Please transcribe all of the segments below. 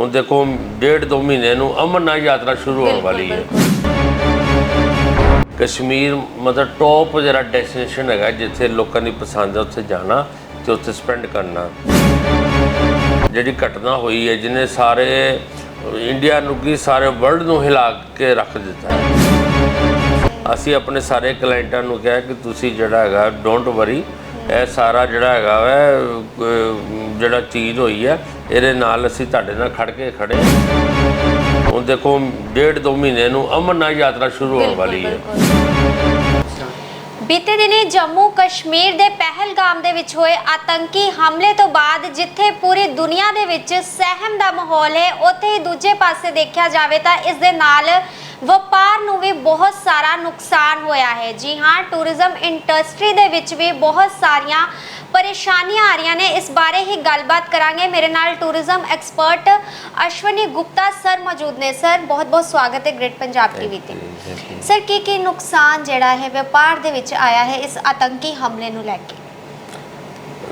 ਹੁਣ ਦੇਖੋ ਡੇਢ ਦੋ ਮਹੀਨੇ ਨੂੰ ਅਮਰਨਾਥ ਯਾਤਰਾ ਸ਼ੁਰੂ ਹੋਣ ਵਾਲੀ ਹੈ। ਕਸ਼ਮੀਰ ਮਤਲਬ ਟੌਪ ਜਿਹੜਾ ਡੈਸਟੀਨੇਸ਼ਨ ਹੈਗਾ ਜਿੱਥੇ ਲੋਕਾਂ ਦੀ ਪਸੰਦ ਹੈ ਉੱਥੇ ਜਾਣਾ ਤੇ ਉੱਥੇ ਸਪੈਂਡ ਕਰਨਾ। ਜਿਹੜੀ ਘਟਨਾ ਹੋਈ ਹੈ ਜਿਹਨੇ ਸਾਰੇ ਇੰਡੀਆ ਨੂੰ ਕੀ ਸਾਰੇ ਵਰਲਡ ਨੂੰ ਹਿਲਾ ਕੇ ਰੱਖ ਦਿੱਤਾ ਹੈ। ਅਸੀਂ ਆਪਣੇ ਸਾਰੇ ਕਲਾਇੰਟਾਂ ਨੂੰ ਕਿਹਾ ਕਿ ਤੁਸੀਂ ਜਿਹੜਾ ਹੈਗਾ ਡੋਂਟ ਵਰੀ ਇਹ ਸਾਰਾ ਜਿਹੜਾ ਹੈਗਾ ਵੈ ਜਿਹੜਾ ਚੀਜ਼ ਹੋਈ ਹੈ ਇਹਦੇ ਨਾਲ ਅਸੀਂ ਤੁਹਾਡੇ ਨਾਲ ਖੜ ਕੇ ਖੜੇ ਹਾਂ। ਹੁਣ ਦੇਖੋ ਡੇਢ ਦੋ ਮਹੀਨੇ ਨੂੰ ਅਮਰਨਾਥ ਯਾਤਰਾ ਸ਼ੁਰੂ ਹੋਣ ਵਾਲੀ ਹੈ ਬੀਤੇ ਦਿਨੀ ਜੰਮੂ ਕਸ਼ਮੀਰ ਦੇ ਪਹਿਲਗਾਮ ਦੇ ਵਿੱਚ ਹੋਏ ਆਤੰਕੀ ਹਮਲੇ ਤੋਂ ਬਾਅਦ ਜਿੱਥੇ ਪੂਰੀ ਦੁਨੀਆ ਦੇ ਵਿੱਚ ਸਹਿਮ ਦਾ ਮਾਹੌਲ ਹੈ ਉੱਥੇ ਹੀ ਦੂਜੇ ਪਾਸੇ ਦੇਖਿਆ ਜਾਵੇ ਤਾਂ ਇਸ ਦੇ ਨਾਲ ਵਪਾਰ ਨੂੰ ਵੀ ਬਹੁਤ ਸਾਰਾ ਨੁਕਸਾਨ ਹੋਇਆ ਹੈ। ਜੀ ਹਾਂ ਟੂਰਿਜ਼ਮ ਇੰਡਸਟਰੀ ਦੇ ਵਿੱਚ ਵੀ ਬਹੁਤ ਸਾਰੀਆਂ ਪਰੇਸ਼ਾਨੀਆਂ ਆ ਰਹੀਆਂ ਨੇ। ਇਸ ਬਾਰੇ ਹੀ ਗੱਲਬਾਤ ਕਰਾਂਗੇ। ਮੇਰੇ ਨਾਲ tourism expert Ashwani Gupta sir ਮੌਜੂਦ ਨੇ। ਸਰ ਬਹੁਤ ਬਹੁਤ ਸਵਾਗਤ ਹੈ ਗ੍ਰੇਟ ਪੰਜਾਬ ਟੀਵੀ ਤੇ। ਸਰ ਕੀ ਕੀ ਨੁਕਸਾਨ ਜਿਹੜਾ ਹੈ ਵਪਾਰ ਦੇ ਵਿੱਚ ਆਇਆ ਹੈ ਇਸ ਆਤੰਕੀ ਹਮਲੇ ਨੂੰ ਲੈ ਕੇ?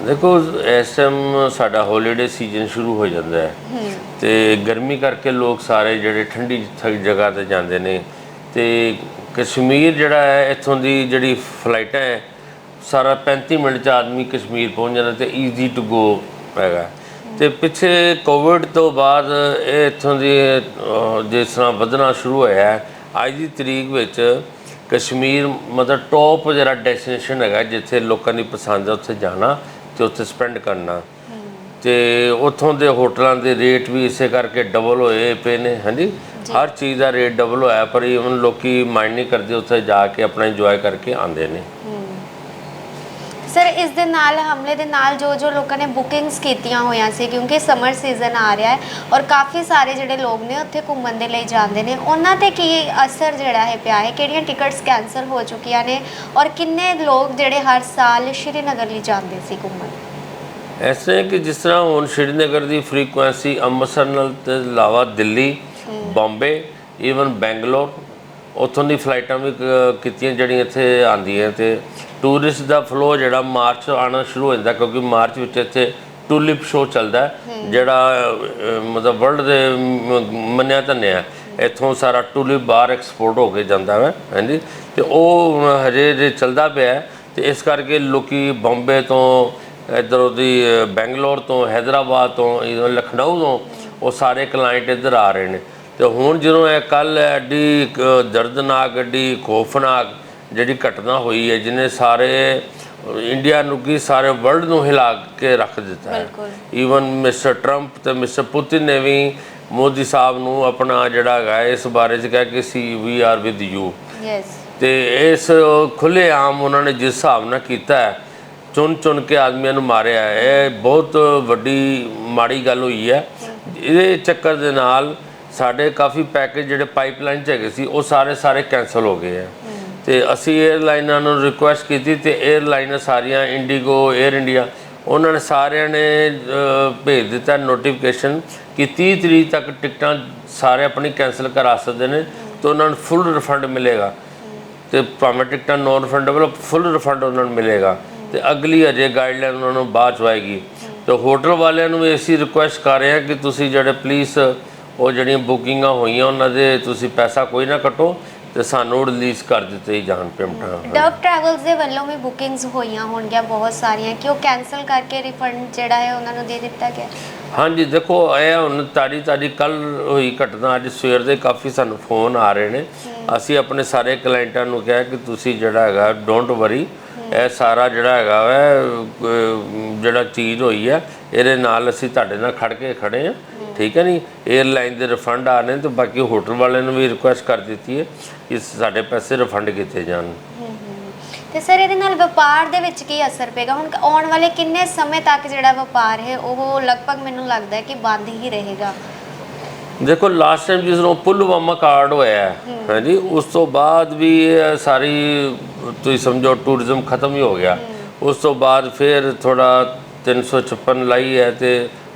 ਦੇਖੋ ਇਸ ਟਾਈਮ ਸਾਡਾ ਹੌਲੀਡੇ ਸੀਜ਼ਨ ਸ਼ੁਰੂ ਹੋ ਜਾਂਦਾ ਹੈ। ਤੇ ਗਰਮੀ ਕਰਕੇ ਲੋਕ ਸਾਰੇ ਜਿਹੜੇ ਠੰਡੀ ਜਗ੍ਹਾ ਤੇ ਜਾਂਦੇ ਨੇ। ਤੇ ਕਸ਼ਮੀਰ ਜਿਹੜਾ ਹੈ ਇੱਥੋਂ ਦੀ ਜਿਹੜੀ ਫਲਾਈਟਾਂ ਹੈ ਸਾਰਾ 35 ਮਿੰਟ ਚ ਆਦਮੀ ਕਸ਼ਮੀਰ ਪਹੁੰਚ ਜਾਂਦਾ ਤੇ ਈਜ਼ੀ ਟੂ ਗੋ ਹੈਗਾ। ਤੇ ਪਿੱਛੇ ਕੋਵਿਡ ਤੋਂ ਬਾਅਦ ਇਹ ਇੱਥੋਂ ਦੀ ਜਿਸ ਤਰ੍ਹਾਂ ਵਧਣਾ ਸ਼ੁਰੂ ਹੋਇਆ ਹੈ ਅੱਜ ਦੀ ਤਰੀਕ ਵਿੱਚ ਕਸ਼ਮੀਰ ਮਤਲਬ ਟੌਪ ਜਿਹੜਾ ਡੈਸਟੀਨੇਸ਼ਨ ਹੈਗਾ ਜਿੱਥੇ ਲੋਕਾਂ ਦੀ ਪਸੰਦ ਹੈ ਉੱਥੇ ਜਾਣਾ। ਤੇ ਉੱਥੇ ਸਪੈਂਡ ਕਰਨਾ। ਤੇ ਉੱਥੋਂ ਦੇ ਹੋਟਲਾਂ ਦੇ ਰੇਟ ਵੀ ਇਸੇ ਕਰਕੇ ਡਬਲ ਹੋਏ ਪਏ ਨੇ ਹਾਂਜੀ? ਹਰ ਚੀਜ਼ ਦਾ ਰੇਟ ਡਬਲ ਹੋਇਆ ਪਰ ਇਵਨ ਲੋਕੀ ਮਾਈਂਡ ਨਹੀਂ ਕਰਦੇ ਉੱਥੇ ਜਾ ਕੇ ਆਪਣਾ ਇੰਜੋਏ ਕਰਕੇ ਆਉਂਦੇ ਨੇ। ਸਰ ਇਸ ਦੇ ਨਾਲ ਹਮਲੇ ਦੇ ਨਾਲ ਜੋ ਜੋ ਲੋਕਾਂ ਨੇ ਬੁਕਿੰਗਸ ਕੀਤੀਆਂ ਹੋਈਆਂ ਸੀ ਕਿਉਂਕਿ ਸਮਰ ਸੀਜ਼ਨ ਆ ਰਿਹਾ ਹੈ ਔਰ ਕਾਫੀ ਸਾਰੇ ਜਿਹੜੇ ਲੋਕ ਨੇ ਉੱਥੇ ਘੁੰਮਣ ਦੇ ਲਈ ਜਾਂਦੇ ਨੇ ਉਹਨਾਂ ਤੇ ਕੀ ਅਸਰ ਜਿਹੜਾ ਹੈ ਪਿਆ ਹੈ? ਕਿਹੜੀਆਂ ਟਿਕਟਸ ਕੈਂਸਲ ਹੋ ਚੁੱਕੀਆਂ ਨੇ ਔਰ ਕਿੰਨੇ ਲੋਕ ਜਿਹੜੇ ਹਰ ਸਾਲ ਸ਼੍ਰੀਨਗਰ ਲਈ ਜਾਂਦੇ ਸੀ ਘੁੰਮਣ? ਐਸੇ ਕਿ ਜਿਸ ਤਰ੍ਹਾਂ ਹੁਣ ਸ਼੍ਰੀਨਗਰ ਦੀ ਫ੍ਰੀਕੁਐਂਸੀ ਅੰਮ੍ਰਿਤਸਰ ਨਾਲ ਤੇ ਇਲਾਵਾ ਦਿੱਲੀ ਬੰਬੇ ਈਵਨ ਬੈਂਗਲੌਰ ਉੱਥੋਂ ਦੀ ਫਲਾਈਟਾਂ ਵੀ ਕੀਤੀਆਂ ਜਿਹੜੀਆਂ ਇੱਥੇ ਆਉਂਦੀਆਂ ਤੇ ਟੂਰਿਸਟ ਦਾ ਫਲੋ ਜਿਹੜਾ ਮਾਰਚ 'ਚ ਆਉਣਾ ਸ਼ੁਰੂ ਹੋ ਜਾਂਦਾ ਕਿਉਂਕਿ ਮਾਰਚ ਵਿੱਚ ਇੱਥੇ ਟੂਲਿਪ ਸ਼ੋ ਚੱਲਦਾ ਜਿਹੜਾ ਮਤਲਬ ਵਰਲਡ ਦੇ ਮੰਨਿਆ ਧੰਨਿਆ ਇੱਥੋਂ ਸਾਰਾ ਟੂਲਿਪ ਬਾਹਰ ਐਕਸਪੋਰਟ ਹੋ ਕੇ ਜਾਂਦਾ ਹੈ ਹਾਂਜੀ। ਤੇ ਉਹ ਹਜੇ ਜੇ ਚੱਲਦਾ ਪਿਆ ਤੇ ਇਸ ਕਰਕੇ ਲੋਕੀ ਬੰਬੇ ਤੋਂ ਇੱਧਰੋਂ ਦੀ ਅਹ, ਬੈਂਗਲੌਰ ਤੋਂ ਹੈਦਰਾਬਾਦ ਤੋਂ even ਲਖਨਊ ਤੋਂ ਉਹ ਸਾਰੇ ਕਲਾਇੰਟ ਇੱਧਰ ਆ ਰਹੇ ਨੇ। ਤੇ ਹੁਣ ਜਦੋਂ ਇਹ ਕੱਲ ਐਡੀ ਦਰਦਨਾਕ ਐਡੀ ਖੌਫਨਾਕ ਜਿਹੜੀ ਘਟਨਾ ਹੋਈ ਹੈ ਜਿਹਨੇ ਸਾਰੇ ਇੰਡੀਆ ਨੂੰ ਕੀ ਸਾਰੇ ਵਰਲਡ ਨੂੰ ਹਿਲਾ ਕੇ ਰੱਖ ਦਿੱਤਾ ਹੈ। ਈਵਨ ਮਿਸਟਰ ਟਰੰਪ ਤੇ ਮਿਸਟਰ ਪੁਤਿਨ ਨੇ ਵੀ ਮੋਦੀ ਸਾਹਿਬ ਨੂੰ ਆਪਣਾ ਜਿਹੜਾ ਹੈਗਾ ਇਸ ਬਾਰੇ ਚ ਕਿਹਾ ਕਿ ਸੀ we are with you yes ਤੇ ਇਸ ਖੁੱਲੇ ਆਮ ਉਹਨਾਂ ਨੇ ਜਿਸ ਹਿਸਾਬ ਨਾਲ ਕੀਤਾ ਹੈ ਚੁਣ ਚੁਣ ਕੇ ਆਦਮੀਆਂ ਨੂੰ ਮਾਰਿਆ ਹੈ ਇਹ ਬਹੁਤ ਵੱਡੀ ਮਾੜੀ ਗੱਲ ਹੋਈ ਹੈ। ਇਹਦੇ ਚੱਕਰ ਦੇ ਨਾਲ ਸਾਡੇ ਕਾਫੀ ਪੈਕੇਜ ਜਿਹੜੇ ਪਾਈਪਲਾਈਨ 'ਚ ਹੈਗੇ ਸੀ ਉਹ ਸਾਰੇ ਸਾਰੇ ਕੈਨਸਲ ਹੋ ਗਏ ਆ ਤੇ ਅਸੀਂ 에ਅਰਲਾਈਨਾਂ ਨੂੰ ਰਿਕੁਐਸਟ ਕੀਤੀ ਤੇ 에ਅਰਲਾਈਨਾਂ ਸਾਰੀਆਂ ਇੰਡੀਗੋ 에ਅਰ ਇੰਡੀਆ ਉਹਨਾਂ ਨੇ ਸਾਰਿਆਂ ਨੇ ਭੇਜ ਦਿੱਤਾ ਨੋਟੀਫਿਕੇਸ਼ਨ ਕਿ 30 ਤਰੀਕ ਤੱਕ ਟਿਕਟਾਂ ਸਾਰੇ ਆਪਣੀ ਕੈਨਸਲ ਕਰਾ ਸਕਦੇ ਨੇ ਤੇ ਉਹਨਾਂ ਨੂੰ ਫੁੱਲ ਰਿਫੰਡ ਮਿਲੇਗਾ। ਤੇ ਭਾਵੇਂ ਟਿਕਟਾਂ ਨੋਨ ਰਿਫੰਡੇਬਲ ਫੁੱਲ ਰਿਫੰਡ ਉਹਨਾਂ ਨੂੰ ਮਿਲੇਗਾ। ਤੇ ਅਗਲੀ ਅਜੇ ਗਾਈਡਲਾਈਨ ਉਹਨਾਂ ਨੂੰ ਬਾਅਦ ਚ ਆਏਗੀ। ਤੇ ਹੋਟਲ ਵਾਲਿਆਂ ਨੂੰ ਵੀ ਅਸੀਂ ਰਿਕੁਐਸਟ ਕਰ ਰਹੇ ਹਾਂ ਕਿ ਤੁਸੀਂ ਜਿਹੜੇ ਪਲੀਸ ਉਹ ਜਿਹੜੀਆਂ ਬੁਕਿੰਗਾਂ ਹੋਈਆਂ ਉਹਨਾਂ ਦੇ ਤੁਸੀਂ ਪੈਸਾ ਕੋਈ ਨਾ ਕੱਟੋ। ਤੇ ਸਾਨੂੰ ਰਿਲੀਜ਼ ਕਰ ਦਿੱਤੇ ਜਾਣ ਪੇਮੈਂਟਾਂ। ਡਵ ਟਰੈਵਲਸ ਦੇ ਵੱਲੋਂ ਵੀ ਬੁਕਿੰਗਸ ਹੋਈਆਂ ਹੋਣਗੀਆਂ ਬਹੁਤ ਸਾਰੀਆਂ। ਕਿ ਉਹ ਕੈਨਸਲ ਕਰਕੇ ਰਿਫੰਡ ਜਿਹੜਾ ਹੈ ਉਹਨਾਂ ਨੂੰ ਦੇ ਦਿੱਤਾ ਗਿਆ? ਹਾਂਜੀ ਦੇਖੋ ਇਹ ਹੁਣ ਤਾੜੀ ਤਾੜੀ ਕੱਲ ਹੋਈ ਘਟਨਾ ਅੱਜ ਸਵੇਰ ਦੇ ਕਾਫੀ ਸਾਨੂੰ ਫੋਨ ਆ ਰਹੇ ਨੇ। ਅਸੀਂ ਆਪਣੇ ਸਾਰੇ ਕਲਾਇੰਟਾਂ ਨੂੰ ਕਿਹਾ ਕਿ ਤੁਸੀਂ ਜਿਹੜਾ ਹੈਗਾ ਡੋਂਟ ਵਰੀ ਇਹ ਸਾਰਾ ਜਿਹੜਾ ਹੈਗਾ ਵੈ ਜਿਹੜਾ ਚੀਜ਼ ਹੋਈ ਹੈ ਇਹਦੇ ਨਾਲ ਅਸੀਂ ਤੁਹਾਡੇ ਨਾਲ ਖੜ ਕੇ ਖੜੇ ਹਾਂ। ਠੀਕ ਹੈ ਨਹੀਂ? 에ਅਰਲਾਈਨ ਦੇ ਰਿਫੰਡ ਆ ਰਹੇ ਨੇ ਤੇ ਬਾਕੀ ਹੋਟਲ ਵਾਲਿਆਂ ਨੂੰ ਵੀ ਰਿਕੁਐਸਟ ਕਰ ਦਿੱਤੀ ਹੈ ਕਿ ਸਾਡੇ ਪੈਸੇ ਰਿਫੰਡ ਕੀਤੇ ਜਾਣ। ਤੇ ਸਰ ਇਹਦੇ ਨਾਲ ਵਪਾਰ ਦੇ ਵਿੱਚ ਕੀ ਅਸਰ ਪਏਗਾ? ਹੁਣ ਆਉਣ ਵਾਲੇ ਕਿੰਨੇ ਸਮੇਂ ਤੱਕ ਜਿਹੜਾ ਵਪਾਰ ਹੈ ਉਹ ਲਗਭਗ ਮੈਨੂੰ ਲੱਗਦਾ ਹੈ ਕਿ ਬੰਦ ਹੀ ਰਹੇਗਾ। ਦੇਖੋ ਲਾਸਟ ਟਾਈਮ ਜਿਸ ਨੂੰ ਪੁਲਵਾਮਾ ਕਾਰਡ ਹੋਇਆ ਹੈ, ਹਾਂਜੀ ਉਸ ਤੋਂ ਬਾਅਦ ਵੀ ਇਹ ਸਾਰੀ ਤੁਸੀਂ ਸਮਝੋ ਟੂਰਿਜ਼ਮ ਖਤਮ ਹੀ ਹੋ ਗਿਆ। ਉਸ ਤੋਂ ਬਾਅਦ ਫਿਰ ਥੋੜਾ 356 ਲਾਈ ਹੈ ਤੇ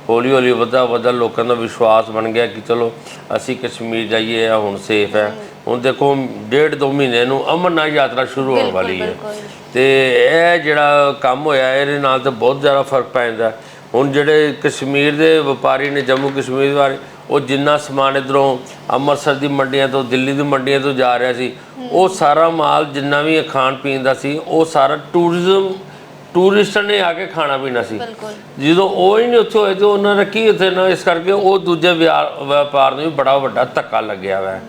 ਹੌਲੀ ਹੌਲੀ ਵਧਾ ਵਧਾ ਲੋਕਾਂ ਦਾ ਵਿਸ਼ਵਾਸ ਬਣ ਗਿਆ ਕਿ ਚਲੋ ਅਸੀਂ ਕਸ਼ਮੀਰ ਜਾਈਏ ਆ ਹੁਣ ਸੇਫ ਹੈ। ਹੁਣ ਦੇਖੋ ਡੇਢ ਦੋ ਮਹੀਨੇ ਨੂੰ ਅਮਰਨਾਥ ਯਾਤਰਾ ਸ਼ੁਰੂ ਹੋਣ ਵਾਲੀ ਹੈ। ਤੇ ਇਹ ਜਿਹੜਾ ਕੰਮ ਹੋਇਆ ਇਹਦੇ ਨਾਲ ਤਾਂ ਬਹੁਤ ਜ਼ਿਆਦਾ ਫ਼ਰਕ ਪੈ ਜਾਂਦਾ। ਹੁਣ ਜਿਹੜੇ ਕਸ਼ਮੀਰ ਦੇ ਵਪਾਰੀ ਨੇ ਜੰਮੂ ਕਸ਼ਮੀਰ ਵਾਲੇ ਉਹ ਜਿੰਨਾ ਸਮਾਨ ਇਧਰੋਂ ਅੰਮ੍ਰਿਤਸਰ ਦੀ ਮੰਡੀਆਂ ਤੋਂ ਦਿੱਲੀ ਦੀ ਮੰਡੀਆਂ ਤੋਂ ਜਾ ਰਿਹਾ ਸੀ ਉਹ ਸਾਰਾ ਮਾਲ ਜਿੰਨਾ ਵੀ ਖਾਣ ਪੀਣ ਦਾ ਸੀ ਉਹ ਸਾਰਾ ਟੂਰਿਜ਼ਮ ਟੂਰਿਸਟਾਂ ਨੇ ਆ ਕੇ ਖਾਣਾ ਪੀਣਾ ਸੀ। ਬਿਲਕੁਲ। ਜਦੋਂ ਉਹ ਹੀ ਨਹੀਂ ਉੱਥੇ ਹੋਏ ਤੇ ਉਹਨਾਂ ਨੇ ਕੀ ਉੱਥੇ ਨਾ ਇਸ ਕਰਕੇ ਉਹ ਦੂਜੇ ਵਿਆ- ਵਪਾਰ ਨੂੰ ਵੀ ਬੜਾ ਵੱਡਾ ਧੱਕਾ ਲੱਗਿਆ ਵਾ।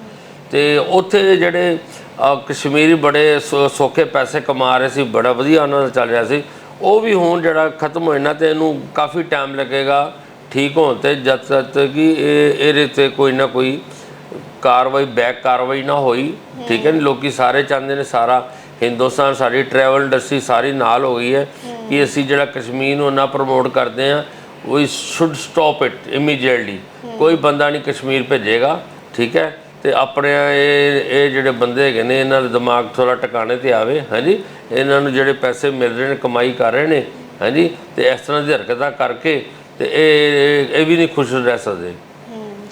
ਤੇ ਉੱਥੇ ਜਿਹੜੇ ਅ, ਕਸ਼ਮੀਰੀ ਬੜੇ ਸੌ- ਸੌਖੇ ਪੈਸੇ ਕਮਾ ਰਹੇ ਸੀ ਬੜਾ ਵਧੀਆ ਉਹਨਾਂ ਦਾ ਚੱਲ ਰਿਹਾ ਸੀ। ਉਹ ਵੀ ਹੁਣ ਜਿਹੜਾ ਖਤਮ ਹੋਏ ਨਾ ਤੇ ਇਹਨੂੰ ਕਾਫੀ ਟਾਈਮ ਲੱਗੇਗਾ ਠੀਕ ਹੋਣ ਤੇ ਜਦ ਤੱਕ ਕਿ ਇਹ ਇਹਦੇ ਤੇ ਕੋਈ ਨਾ ਕੋਈ ਕਾਰਵਾਈ ਬੈਕ ਕਾਰਵਾਈ ਨਾ ਹੋਈ ਠੀਕ ਹੈ। ਨੀ? ਲੋਕੀ ਸਾਰੇ ਚਾਹੁੰਦੇ ਨੇ ਸਾਰਾ ਹਿੰਦੁਸਤਾਨ ਸਾਡੀ ਟਰੈਵਲ ਇੰਡਸਟਰੀ ਸਾਰੀ ਨਾਲ ਹੋ ਗਈ ਹੈ ਕਿ ਅਸੀਂ ਜਿਹੜਾ ਕਸ਼ਮੀਰ ਨੂੰ ਨਾ ਪ੍ਰਮੋਟ ਕਰਦੇ ਆ we should stop it immediately ਕੋਈ ਬੰਦਾ ਨਹੀਂ ਕਸ਼ਮੀਰ ਭੇਜੇਗਾ ਠੀਕ ਹੈ? ਤੇ ਆਪਣੇ ਇਹ ਇਹ ਜਿਹੜੇ ਬੰਦੇ ਹੈਗੇ ਨੇ ਇਹਨਾਂ ਦਾ ਦਿਮਾਗ ਥੋੜਾ ਟਿਕਾਣੇ ਤੇ ਆਵੇ ਹਾਂਜੀ? ਇਹਨਾਂ ਨੂੰ ਜਿਹੜੇ ਪੈਸੇ ਮਿਲ ਰਹੇ ਨੇ ਕਮਾਈ ਕਰ ਰਹੇ ਨੇ ਹਾਂਜੀ? ਤੇ ਇਸ ਤਰ੍ਹਾਂ ਦੀ ਹਰਕਤਾਂ ਕਰਕੇ ਤੇ ਇਹ ਇਹ ਵੀ ਨਹੀਂ ਖੁਸ਼ ਰਹਿ ਸਕਦੇ।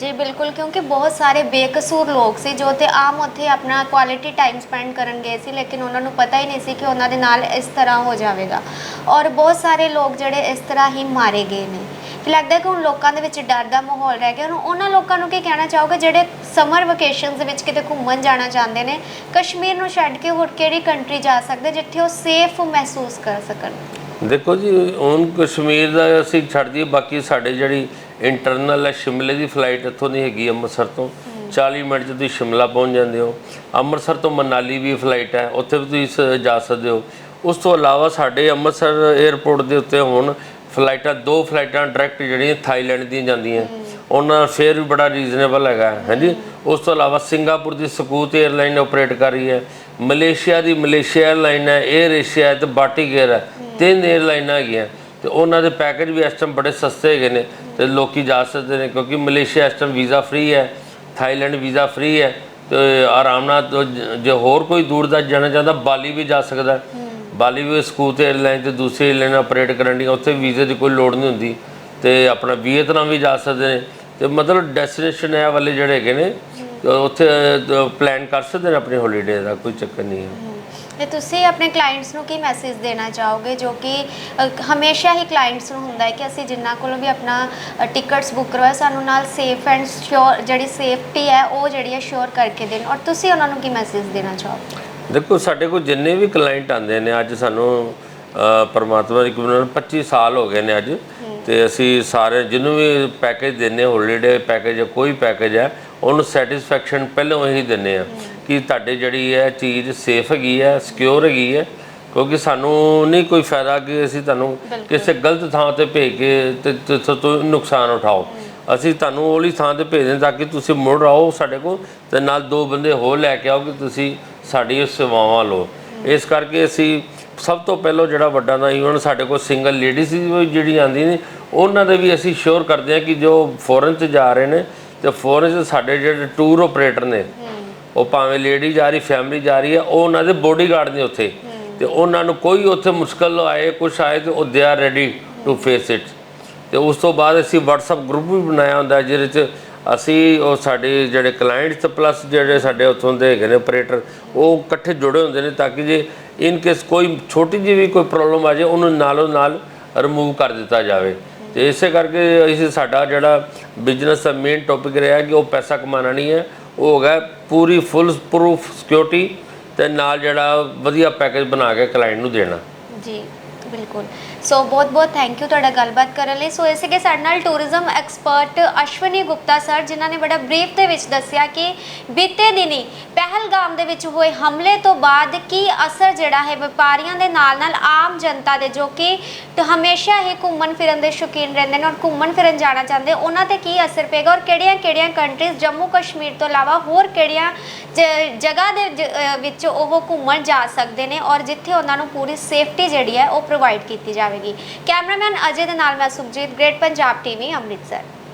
ਜੀ, ਬਿਲਕੁਲ, ਕਿਉਂਕਿ ਬਹੁਤ ਸਾਰੇ ਬੇਕਸੂਰ ਲੋਕ ਸੀ ਜੋ ਤੇ ਆਮ ਉੱਥੇ ਆਪਣਾ ਕੁਆਲਿਟੀ ਟਾਈਮ ਸਪੈਂਡ ਕਰਨ ਗਏ ਸੀ, ਲੇਕਿਨ ਉਹਨਾਂ ਨੂੰ ਪਤਾ ਹੀ ਨਹੀਂ ਸੀ ਕਿ ਉਹਨਾਂ ਦੇ ਨਾਲ ਇਸ ਤਰ੍ਹਾਂ ਹੋ ਜਾਵੇਗਾ। ਔਰ ਬਹੁਤ ਸਾਰੇ ਲੋਕ ਜਿਹੜੇ ਇਸ ਤਰ੍ਹਾਂ ਹੀ ਮਾਰੇ ਗਏ ਨੇ। ਕਿ ਲੱਗਦਾ ਕਿ ਹੁਣ ਲੋਕਾਂ ਦੇ ਵਿੱਚ ਡਰ ਦਾ ਮਾਹੌਲ ਰਹਿ ਗਿਆ। ਹੁਣ ਉਹਨਾਂ ਲੋਕਾਂ ਨੂੰ ਕੀ ਕਹਿਣਾ ਚਾਹੋਗੇ ਜਿਹੜੇ ਸਮਰ ਵਕੇਸ਼ਨਸ ਦੇ ਵਿੱਚ ਕਿਤੇ ਘੁੰਮਣ ਜਾਣਾ ਚਾਹੁੰਦੇ ਨੇ? ਕਸ਼ਮੀਰ ਨੂੰ ਛੱਡ ਕੇ ਹੋਰ ਕਿਹੜੀ ਕੰਟਰੀ ਜਾ ਸਕਦੇ ਜਿੱਥੇ ਉਹ ਸੇਫ ਮਹਿਸੂਸ ਕਰ ਸਕਣ? ਦੇਖੋ ਜੀ, ਹੁਣ ਕਸ਼ਮੀਰ ਦਾ ਅਸੀਂ ਛੱਡ ਦਈਏ, ਬਾਕੀ ਸਾਡੇ ਜਿਹੜੀ ਇੰਟਰਨਲ ਹੈ, ਸ਼ਿਮਲੇ ਦੀ ਫਲਾਈਟ ਇੱਥੋਂ ਦੀ ਹੈਗੀ ਅੰਮ੍ਰਿਤਸਰ ਤੋਂ। 40 ਮਿੰਟ 'ਚ ਤੁਸੀਂ ਸ਼ਿਮਲਾ ਪਹੁੰਚ ਜਾਂਦੇ ਹੋ। ਅੰਮ੍ਰਿਤਸਰ ਤੋਂ ਮਨਾਲੀ ਵੀ ਫਲਾਈਟ ਹੈ, ਉੱਥੇ ਵੀ ਤੁਸੀਂ ਜਾ ਸਕਦੇ ਹੋ। ਉਸ ਤੋਂ ਇਲਾਵਾ ਸਾਡੇ ਅੰਮ੍ਰਿਤਸਰ 에ਅਰਪੋਰਟ ਦੇ ਉੱਤੇ ਹੁਣ ਫਲਾਈਟਾਂ ਦੋ ਫਲਾਈਟਾਂ ਡਾਇਰੈਕਟ ਜਿਹੜੀਆਂ ਥਾਈਲੈਂਡ ਦੀਆਂ ਜਾਂਦੀਆਂ। ਉਹਨਾਂ ਦਾ ਫੇਅਰ ਵੀ ਬੜਾ ਰੀਜ਼ਨੇਬਲ ਹੈਗਾ, ਹਾਂਜੀ। ਉਸ ਤੋਂ ਇਲਾਵਾ ਸਿੰਗਾਪੁਰ ਦੀ ਸਕੂਤ 에ਅਰਲਾਈਨ ਆਪਰੇਟ ਕਰ ਰਹੀ ਹੈ। ਮਲੇਸ਼ੀਆ ਦੀ ਮਲੇਸ਼ੀਆ 에ਅਰਲਾਈਨ ਹੈ 에ਅਰ ਏਸ਼ੀਆ ਤੇ ਬਾਟਿਕ 에ਅਰ ਹੈ। ਤਿੰਨ 에ਅਰਲਾਈਨਾਂ ਹੈਗੀਆਂ ਤੇ ਉਹਨਾਂ ਦੇ ਪੈਕੇਜ ਵੀ ਇਸ ਟਾਈਮ ਬੜੇ ਸਸਤੇ ਹੈਗੇ ਨੇ ਤੇ ਲੋਕੀ ਜਾ ਸਕਦੇ ਨੇ ਕਿਉਂਕਿ ਮਲੇਸ਼ੀਆ ਇਸ ਟਾਈਮ ਵੀਜ਼ਾ ਫ੍ਰੀ ਹੈ ਥਾਈਲੈਂਡ ਵੀਜ਼ਾ ਫ੍ਰੀ ਹੈ ਤੇ ਆਰਾਮ ਨਾਲ ਜੇ ਹੋਰ ਕੋਈ ਦੂਰ ਦਾ ਜਾਣਾ ਚਾਹੁੰਦਾ ਬਾਲੀ ਵੀ ਜਾ ਸਕਦਾ। ਬਾਲੀ ਵੀ ਸਕੂਤ ਏਅਰਲਾਈਨ ਤੇ ਦੂਸਰੀ ਏਅਰਲਾਈਨ ਆਪਰੇਟ ਕਰਨ ਦੀ ਉੱਥੇ ਵੀਜ਼ੇ ਦੀ ਕੋਈ ਲੋੜ ਨਹੀਂ ਹੁੰਦੀ ਤੇ ਆਪਣਾ ਵੀਅਤਨਾਮ ਵੀ ਜਾ ਸਕਦੇ ਨੇ ਤੇ ਮਤਲਬ ਡੈਸਟੀਨੇਸ਼ਨ ਇਹ ਵਾਲੇ ਜਿਹੜੇ ਹੈਗੇ ਨੇ ਉੱਥੇ ਪਲਾਨ ਕਰ ਸਕਦੇ ਨੇ ਆਪਣੀ ਹੌਲੀਡੇ ਦਾ ਕੋਈ ਚੱਕਰ ਨਹੀਂ ਹੈ। ਤੇ ਤੁਸੀਂ ਆਪਣੇ ਕਲਾਇੰਟਸ ਨੂੰ ਕੀ ਮੈਸੇਜ ਦੇਣਾ ਚਾਹੋਗੇ? ਜੋ ਕਿ ਅ, ਹਮੇਸ਼ਾ ਹੀ ਕਲਾਇੰਟਸ ਨੂੰ ਹੁੰਦਾ ਹੈ ਕਿ ਅਸੀਂ ਜਿੰਨਾ ਕੋਲੋਂ ਵੀ ਆਪਣਾ ਟਿਕਟਸ ਬੁੱਕ ਕਰਵਾਏ ਸਾਨੂੰ ਨਾਲ ਸੇਫ ਐਂਡ ਸ਼ੋਰ ਜਿਹੜੀ ਸੇਫਟੀ ਹੈ ਉਹ ਜਿਹੜੀ ਹੈ ਸ਼ੋਰ ਕਰਕੇ ਦੇਣ। ਔਰ ਤੁਸੀਂ ਉਹਨਾਂ ਨੂੰ ਕੀ ਮੈਸੇਜ ਦੇਣਾ ਚਾਹੋਗੇ? ਦੇਖੋ ਸਾਡੇ ਕੋਲ ਜਿੰਨੇ ਵੀ ਕਲਾਇੰਟ ਆਉਂਦੇ ਨੇ ਅੱਜ ਸਾਨੂੰ ਅ, ਪਰਮਾਤਮਾ ਦੀ ਕਿਰਪਾ ਨਾਲ 25 ਸਾਲ ਹੋ ਗਏ ਨੇ ਅੱਜ। ਤੇ ਅਸੀਂ ਸਾਰੇ ਜਿਹਨੂੰ ਵੀ ਪੈਕੇਜ ਦਿੰਨੇ ਹੌਲੀਡੇ ਪੈਕੇਜ ਕੋਈ ਪੈਕੇਜ ਹੈ ਉਹਨੂੰ ਸੈਟੀਸਫੈਕਸ਼ਨ ਪਹਿਲਾਂ ਹੀ। ਦਿੰਨੇ ਆ ਕਿ ਤੁਹਾਡੇ ਜਿਹੜੀ ਹੈ ਚੀਜ਼ ਸੇਫ ਹੈਗੀ ਹੈ ਸਿਕਿਉਰ ਹੈਗੀ ਹੈ ਕਿਉਂਕਿ ਸਾਨੂੰ ਨਹੀਂ ਕੋਈ ਫਾਇਦਾ ਕਿ ਅਸੀਂ ਤੁਹਾਨੂੰ ਕਿਸੇ ਗਲਤ ਥਾਂ ਤੇ ਭੇਜ ਕੇ ਤੇ ਤੇ ਤੋਂ ਨੁਕਸਾਨ ਉਠਾਓ। ਅਸੀਂ ਤੁਹਾਨੂੰ ਉਹਲੀ ਥਾਂ ਤੇ ਭੇਜਦੇ ਤਾਂ ਕਿ ਤੁਸੀਂ ਮੁੜ ਆਓ ਸਾਡੇ ਕੋਲ ਤੇ ਨਾਲ ਦੋ ਬੰਦੇ ਹੋਰ ਲੈ ਕੇ ਆਓ ਕਿ ਤੁਸੀਂ ਸਾਡੀ ਇਹ ਸੇਵਾਵਾਂ ਲਓ। ਇਸ ਕਰਕੇ ਅਸੀਂ ਸਭ ਤੋਂ ਪਹਿਲਾਂ ਜਿਹੜਾ ਵੱਡਾ ਨਾ ਇਵਨ ਸਾਡੇ ਕੋਲ ਸਿੰਗਲ ਲੇਡੀਜ਼ ਜਿਹੜੀ ਆਂਦੀ ਨੇ ਉਹਨਾਂ ਦੇ ਵੀ ਅਸੀਂ ਸ਼ੋਰ ਕਰਦੇ ਹਾਂ ਕਿ ਜੋ ਫੋਰਨ 'ਚ ਜਾ ਰਹੇ ਨੇ ਤੇ ਫੋਰਨ 'ਚ ਸਾਡੇ ਜਿਹੜੇ ਟੂਰ ਆਪਰੇਟਰ ਨੇ ਉਹ ਭਾਵੇਂ ਲੇਡੀ ਜਾ ਰਹੀ ਫੈਮਿਲੀ ਜਾ ਰਹੀ ਹੈ, ਉਹ ਉਹਨਾਂ ਦੇ ਬੋਡੀਗਾਰਡ ਨੇ ਉੱਥੇ। ਤੇ ਉਹਨਾਂ ਨੂੰ ਕੋਈ ਉੱਥੇ ਮੁਸ਼ਕਲ ਆਏ, ਕੁਛ ਆਏ, ਤੇ ਉਹ they are ready to face it ਤੇ ਉਸ ਤੋਂ ਬਾਅਦ ਅਸੀਂ WhatsApp ਗਰੁੱਪ ਵੀ ਬਣਾਇਆ ਹੁੰਦਾ ਜਿਹਦੇ 'ਚ ਅਸੀਂ ਉਹ ਸਾਡੇ ਜਿਹੜੇ ਕਲਾਇੰਟਸ ਤੇ ਪਲੱਸ ਜਿਹੜੇ ਸਾਡੇ ਉੱਥੋਂ ਦੇ ਹੈਗੇ ਨੇ ਆਪਰੇਟਰ ਉਹ ਇਕੱਠੇ ਜੁੜੇ ਹੁੰਦੇ ਨੇ ਤਾਂ ਕਿ ਜੇ ਇਨ ਕੇਸ ਕੋਈ ਛੋਟੀ ਜਿਹੀ ਵੀ ਕੋਈ ਪ੍ਰੋਬਲਮ ਆ ਜਾਏ ਉਹਨੂੰ ਨਾਲੋਂ ਨਾਲ ਰਿਮੂਵ ਕਰ ਦਿੱਤਾ ਜਾਵੇ। ਤੇ ਇਸੇ ਕਰਕੇ ਅਸੀਂ ਸਾਡਾ ਜਿਹੜਾ ਬਿਜ਼ਨਸ ਦਾ ਮੇਨ ਟੌਪਿਕ ਰਿਹਾ ਕਿ ਉਹ ਪੈਸਾ ਕਮਾਉਣਾ ਨਹੀਂ ਹੈ ਉਹ ਹੋ ਗਿਆ ਪੂਰੀ ਫੁੱਲ ਪ੍ਰੂਫ ਸਿਕਿਉਰਿਟੀ ਤੇ ਨਾਲ ਜਿਹੜਾ ਵਧੀਆ ਪੈਕੇਜ ਬਣਾ ਕੇ ਕਲਾਇੰਟ ਨੂੰ ਦੇਣਾ। ਜੀ। ਬਿਲਕੁਲ। ਸੋ ਬਹੁਤ ਬਹੁਤ ਥੈਂਕ ਯੂ ਤੁਹਾਡਾ ਗੱਲਬਾਤ ਕਰਨ ਲਈ। ਸੋ ਇਸੇ ਕੇ ਸਾਡੇ ਨਾਲ tourism expert Ashwani Gupta sir ਜਿਨ੍ਹਾਂ ਨੇ ਬੜਾ ਬਰੀਫ ਦੇ ਵਿੱਚ ਦੱਸਿਆ ਕਿ ਬੀਤੇ ਦਿਨੀ ਪਹਿਲਗਾਮ ਦੇ ਵਿੱਚ ਹੋਏ ਹਮਲੇ ਤੋਂ ਬਾਅਦ ਕੀ ਅਸਰ ਜਿਹੜਾ ਹੈ ਵਪਾਰੀਆਂ ਦੇ ਨਾਲ ਨਾਲ ਆਮ ਜਨਤਾ ਦੇ ਜੋ ਕਿ ਹਮੇਸ਼ਾ ਹੀ ਘੁੰਮਣ ਫਿਰਨ ਦੇ ਸ਼ੌਕੀਨ ਰਹਿੰਦੇ ਨੇ ਔਰ ਘੁੰਮਣ ਫਿਰਨ ਜਾਣਾ ਚਾਹੁੰਦੇ, ਉਹਨਾਂ ਤੇ ਕੀ ਅਸਰ ਪਏਗਾ ਔਰ ਕਿਹੜੀਆਂ-ਕਿਹੜੀਆਂ ਕੰਟਰੀਜ਼ ਜੰਮੂ ਕਸ਼ਮੀਰ ਤੋਂ ਇਲਾਵਾ ਹੋਰ ਕਿਹੜੀਆਂ ਜ- ਜਗ੍ਹਾ ਦੇ ਜ- ਵਿੱਚ ਉਹ ਘੁੰਮਣ ਜਾ ਸਕਦੇ ਨੇ ਔਰ ਜਿੱਥੇ ਉਹਨਾਂ ਨੂੰ ਪੂਰੀ ਸੇਫਟੀ ਜਿਹੜੀ ਹੈ ਉਹ ਪ੍ਰੋਵਾਈਡ ਕੀਤੀ ਜਾਵੇਗੀ। ਕੈਮਰਾਮੈਨ ਅਜੇ ਦੇ ਨਾਲ ਮੈਂ ਸੁਖਜੀਤ ਗ੍ਰੇਟ ਪੰਜਾਬ ਟੀਵੀ ਅੰਮ੍ਰਿਤਸਰ।